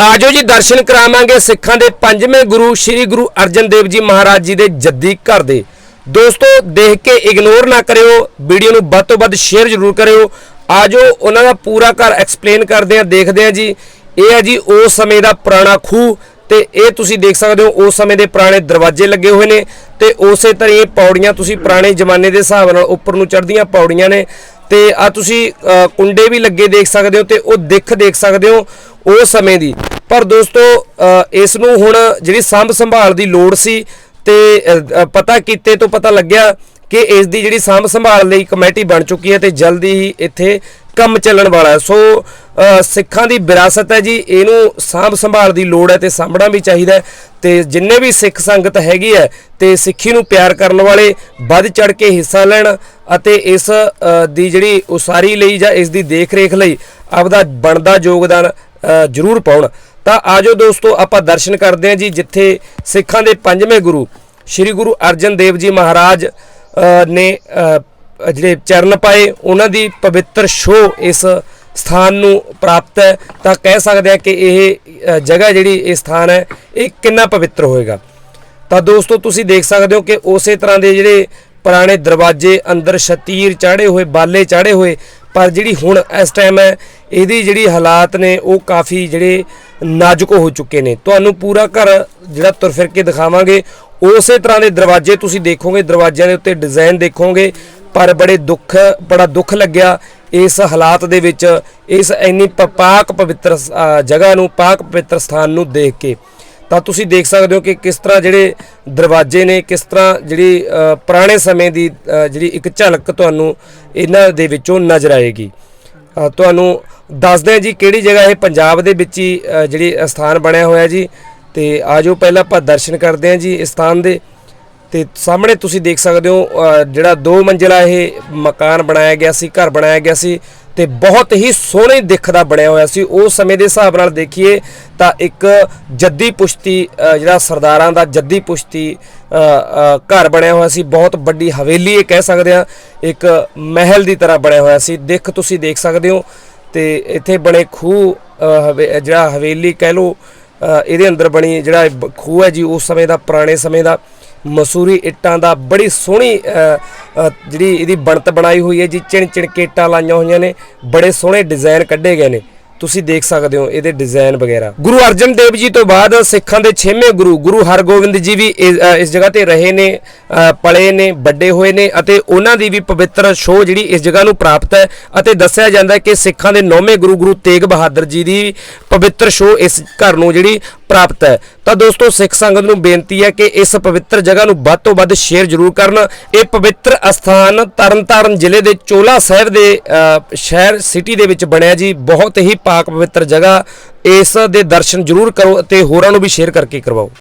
ਆਜੋ ਜੀ ਦਰਸ਼ਨ ਕਰਾਵਾਂਗੇ ਸਿੱਖਾਂ ਦੇ ਪੰਜਵੇਂ ਗੁਰੂ, ਸ੍ਰੀ ਗੁਰੂ ਅਰਜਨ ਦੇਵ ਜੀ ਮਹਾਰਾਜ ਜੀ ਦੇ ਜੱਦੀ ਘਰ ਦੇ। ਦੋਸਤੋ, ਦੇਖ ਕੇ ਇਗਨੋਰ ਨਾ ਕਰਿਓ, ਵੀਡੀਓ ਨੂੰ ਵੱਧ ਤੋਂ ਵੱਧ ਸ਼ੇਅਰ ਜ਼ਰੂਰ ਕਰਿਓ। ਆਜੋ, ਉਹਨਾਂ ਦਾ ਪੂਰਾ ਘਰ ਐਕਸਪਲੇਨ ਕਰਦੇ ਆ ਦੇਖਦੇ ਆ ਜੀ। ਇਹ ਹੈ ਜੀ ਉਸ ਸਮੇਂ ਦਾ ਪੁਰਾਣਾ ਖੂਹ ਤੇ ਇਹ ਤੁਸੀਂ ਦੇਖ ਸਕਦੇ ਹੋ ਉਸ ਸਮੇਂ ਦੇ ਪੁਰਾਣੇ ਦਰਵਾਜ਼ੇ ਲੱਗੇ ਹੋਏ ਨੇ ਤੇ ਉਸੇ ਤਰ੍ਹਾਂ ਇਹ ਪੌੜੀਆਂ ਤੁਸੀਂ ਪੁਰਾਣੇ ਜ਼ਮਾਨੇ ਦੇ ਹਿਸਾਬ ਨਾਲ ਉੱਪਰ ਨੂੰ ਚੜ੍ਹਦੀਆਂ ਪੌੜੀਆਂ ਨੇ। ਤੇ ਆ ਤੁਸੀਂ ਕੁੰਡੇ ਵੀ ਲੱਗੇ ਦੇਖ ਸਕਦੇ ਹੋ ਤੇ ਉਹ ਦਿੱਖ ਦੇਖ ਸਕਦੇ ਹੋ ਉਸ ਸਮੇਂ ਦੀ। ਪਰ ਦੋਸਤੋ ਇਸ ਨੂੰ ਹੁਣ ਜਿਹੜੀ ਸਾਂਭ ਸੰਭਾਲ ਦੀ ਲੋੜ ਸੀ ਤੇ ਪਤਾ ਕੀਤੇ ਤੋਂ ਪਤਾ ਲੱਗਿਆ ਕਿ ਇਸ ਦੀ ਜਿਹੜੀ ਸਾਂਭ ਸੰਭਾਲ ਲਈ ਕਮੇਟੀ ਬਣ ਚੁੱਕੀ ਹੈ ਤੇ ਜਲਦੀ ਹੀ ਇੱਥੇ ਕੰਮ ਚੱਲਣ ਵਾਲਾ ਸੋ ਸਿੱਖਾਂ ਦੀ ਵਿਰਾਸਤ ਹੈ ਜੀ। ਇਹਨੂੰ ਸਾਂਭ ਸੰਭਾਲ ਦੀ ਲੋੜ ਹੈ ਤੇ ਸਾਂਭਣਾ ਵੀ ਚਾਹੀਦਾ ਹੈ। ਤੇ ਜਿੰਨੇ ਵੀ ਸਿੱਖ ਸੰਗਤ ਹੈਗੀ ਹੈ ਤੇ ਸਿੱਖੀ ਨੂੰ ਪਿਆਰ ਕਰਨ ਵਾਲੇ, ਵੱਧ ਚੜ ਕੇ ਹਿੱਸਾ ਲੈਣ ਅਤੇ ਇਸ ਦੀ ਜਿਹੜੀ ਉਸਾਰੀ ਲਈ ਜਾਂ ਇਸ ਦੀ ਦੇਖ-ਰੇਖ ਲਈ ਆਪਦਾ ਬਣਦਾ ਯੋਗਦਾਨ ਜ਼ਰੂਰ ਪਾਉਣ। ਤਾਂ ਆਜੋ ਦੋਸਤੋ, ਆਪਾਂ ਦਰਸ਼ਨ ਕਰਦੇ ਹਾਂ ਜੀ, ਜਿੱਥੇ ਸਿੱਖਾਂ ਦੇ ਪੰਜਵੇਂ ਗੁਰੂ, ਸ੍ਰੀ ਗੁਰੂ ਅਰਜਨ ਦੇਵ ਜੀ ਮਹਾਰਾਜ ਨੇ ਜਿਹੜੇ ਚਰਨ ਪਾਏ, ਉਹਨਾਂ ਦੀ ਪਵਿੱਤਰ ਛੋਹ ਇਸ ਸਥਾਨ ਨੂੰ ਪ੍ਰਾਪਤ ਹੈ। ਤਾਂ ਕਹਿ ਸਕਦੇ ਆ ਕਿ ਇਹ ਜਗ੍ਹਾ ਜਿਹੜੀ ਇਹ ਸਥਾਨ ਹੈ, ਇਹ ਕਿੰਨਾ ਪਵਿੱਤਰ ਹੋਏਗਾ। ਤਾਂ ਦੋਸਤੋ, ਤੁਸੀਂ ਦੇਖ ਸਕਦੇ ਹੋ ਕਿ ਉਸੇ ਤਰ੍ਹਾਂ ਦੇ ਜਿਹੜੇ ਪੁਰਾਣੇ ਦਰਵਾਜ਼ੇ ਅੰਦਰ ਸ਼ਤੀਰ ਚਾੜੇ ਹੋਏ, ਬਾਲੇ ਚਾੜੇ ਹੋਏ, ਪਰ ਜਿਹੜੀ ਹੁਣ ਇਸ ਟਾਈਮ ਹੈ, ਇਹਦੀ ਜਿਹੜੀ ਹਾਲਾਤ ਨੇ, ਉਹ ਕਾਫੀ ਜਿਹੜੇ ਨਾਜ਼ੁਕ ਹੋ ਚੁੱਕੇ ਨੇ। ਤੁਹਾਨੂੰ ਪੂਰਾ ਘਰ ਜਿਹੜਾ ਤੁਰ ਫਿਰ ਕੇ ਦਿਖਾਵਾਂਗੇ। ਉਸੇ ਤਰ੍ਹਾਂ ਦੇ ਦਰਵਾਜ਼ੇ ਤੁਸੀਂ ਦੇਖੋਗੇ, ਦਰਵਾਜ਼ਿਆਂ ਦੇ ਉੱਤੇ ਡਿਜ਼ਾਈਨ ਦੇਖੋਗੇ। ਪਰ ਬੜੇ ਦੁੱਖ, ਬੜਾ ਦੁੱਖ ਲੱਗਿਆ ਇਸ ਹਾਲਾਤ ਦੇ ਵਿੱਚ, ਇਸ ਇੰਨੀ ਪ- ਪਾਕ ਪਵਿੱਤਰ ਜਗ੍ਹਾ ਨੂੰ, ਪਾਕ ਪਵਿੱਤਰ ਸਥਾਨ ਨੂੰ ਦੇਖ ਕੇ। ਤਾਂ ਤੁਸੀਂ ਦੇਖ ਸਕਦੇ ਹੋ ਕਿ ਕਿਸ ਤਰ੍ਹਾਂ ਜਿਹੜੇ ਦਰਵਾਜ਼ੇ ਨੇ, ਕਿਸ ਤਰ੍ਹਾਂ ਜਿਹੜੀ ਪੁਰਾਣੇ ਸਮੇਂ ਦੀ ਜਿਹੜੀ ਇੱਕ ਝਲਕ ਤੁਹਾਨੂੰ ਇਹਨਾਂ ਦੇ ਵਿੱਚੋਂ ਨਜ਼ਰ ਆਏਗੀ। ਤੁਹਾਨੂੰ ਦੱਸਦੇ ਹਾਂ ਜੀ ਕਿਹੜੀ ਜਗ੍ਹਾ ਇਹ ਪੰਜਾਬ ਦੇ ਵਿੱਚ ਹੀ ਜਿਹੜੀ ਸਥਾਨ ਬਣਿਆ ਹੋਇਆ ਜੀ। ਤੇ ਆਜੋ ਪਹਿਲਾਂ ਆਪਾਂ ਦਰਸ਼ਨ ਕਰਦੇ ਹਾਂ ਜੀ ਇਸ ਸਥਾਨ ਦੇ। ਤੇ ਸਾਹਮਣੇ ਤੁਸੀਂ ਦੇਖ ਸਕਦੇ ਹੋ ਜਿਹੜਾ ਦੋ ਮੰਜ਼ਿਲਾ ਇਹ ਮਕਾਨ ਬਣਾਇਆ ਗਿਆ ਸੀ, ਘਰ ਬਣਾਇਆ ਗਿਆ ਸੀ ਤੇ ਬਹੁਤ ਹੀ ਸੋਹਣੇ ਦਿੱਖ ਦਾ ਬਣਿਆ ਹੋਇਆ ਸੀ। ਉਸ ਸਮੇਂ ਦੇ ਹਿਸਾਬ ਨਾਲ ਦੇਖੀਏ ਤਾਂ ਇੱਕ ਜੱਦੀ ਪੁਸ਼ਤੀ ਜਿਹੜਾ ਸਰਦਾਰਾਂ ਦਾ ਜੱਦੀ ਪੁਸ਼ਤੀ ਘਰ ਬਣਿਆ ਹੋਇਆ ਸੀ। ਬਹੁਤ ਵੱਡੀ ਹਵੇਲੀ ਇਹ ਕਹਿ ਸਕਦੇ ਆ ਇੱਕ ਮਹਿਲ ਦੀ ਤਰ੍ਹਾਂ ਬਣਿਆ ਹੋਇਆ ਸੀ। ਦਿੱਖ ਤੁਸੀਂ ਦੇਖ ਸਕਦੇ ਹੋ ਤੇ ਇੱਥੇ ਬਣੇ ਖੂਹ ਹਵੇ- ਜਿਹੜਾ ਹਵੇਲੀ ਕਹਿ ਲੋ ਇਹਦੇ ਅੰਦਰ ਬਣੀ ਜਿਹੜਾ ਖੂਹ ਹੈ ਜੀ, ਉਸ ਸਮੇਂ ਦਾ, ਪੁਰਾਣੇ ਸਮੇਂ ਦਾ। ਮਸੂਰੀ ਇੱਟਾਂ ਦਾ ਬੜੀ ਸੋਹਣੀ ਜਿਹੜੀ ਇਹਦੀ ਬਣਤ ਬਣਾਈ ਹੋਈ ਹੈ ਜੀ, ਚਿਣ ਚਿਣ ਕੇ ਇੱਟਾਂ ਲਾਈਆਂ ਹੋਈਆਂ ਨੇ, ਬੜੇ ਸੋਹਣੇ ਡਿਜ਼ਾਈਨ ਕੱਢੇ ਗਏ ਨੇ। ਤੁਸੀਂ ਦੇਖ ਸਕਦੇ ਹੋ ਇਹਦੇ ਡਿਜ਼ਾਈਨ ਵਗੈਰਾ। ਗੁਰੂ ਅਰਜਨ ਦੇਵ ਜੀ ਤੋਂ ਬਾਅਦ ਸਿੱਖਾਂ ਦੇ 6ਵੇਂ ਗੁਰੂ ਗੁਰੂ ਹਰਗੋਬਿੰਦ ਜੀ ਵੀ ਇਸ ਜਗ੍ਹਾ ਤੇ ਰਹੇ ਨੇ ਪਲੇ ਨੇ, ਵੱਡੇ ਹੋਏ ਨੇ ਅਤੇ ਉਹਨਾਂ ਦੀ ਵੀ ਪਵਿੱਤਰ ਸ਼ੋਅ ਜਿਹੜੀ ਇਸ ਜਗ੍ਹਾ ਨੂੰ ਪ੍ਰਾਪਤ ਹੈ ਅਤੇ ਦੱਸਿਆ ਜਾਂਦਾ ਹੈ ਕਿ ਸਿੱਖਾਂ ਦੇ 9ਵੇਂ ਗੁਰੂ ਗੁਰੂ ਤੇਗ ਬਹਾਦਰ ਜੀ ਦੀ ਪਵਿੱਤਰ ਸ਼ੋਅ ਇਸ ਘਰ ਨੂੰ ਜਿਹੜੀ ਪ੍ਰਾਪਤ ਹੈ। ਤਾਂ ਦੋਸਤੋ, ਸਿੱਖ ਸੰਗਤ ਨੂੰ ਬੇਨਤੀ ਹੈ ਕਿ ਇਸ ਪਵਿੱਤਰ ਜਗ੍ਹਾ ਨੂੰ ਵੱਧ ਤੋਂ ਵੱਧ ਸ਼ੇਅਰ ਜ਼ਰੂਰ ਕਰਨ। ਇਹ ਪਵਿੱਤਰ ਅਸਥਾਨ ਤਰਨਤਾਰਨ ਜ਼ਿਲ੍ਹੇ ਦੇ ਚੋਲਾ ਸਾਹਿਬ ਦੇ ਸ਼ਹਿਰ ਸਿਟੀ ਦੇ ਵਿੱਚ ਬਣਿਆ ਜੀ। ਬਹੁਤ ਹੀ ਪਾਕ ਪਵਿੱਤਰ ਜਗ੍ਹਾ। ਇਸ ਦੇ ਦਰਸ਼ਨ ਜ਼ਰੂਰ ਕਰੋ ਅਤੇ ਹੋਰਾਂ ਨੂੰ ਵੀ ਸ਼ੇਅਰ ਕਰਕੇ ਕਰਵਾਓ।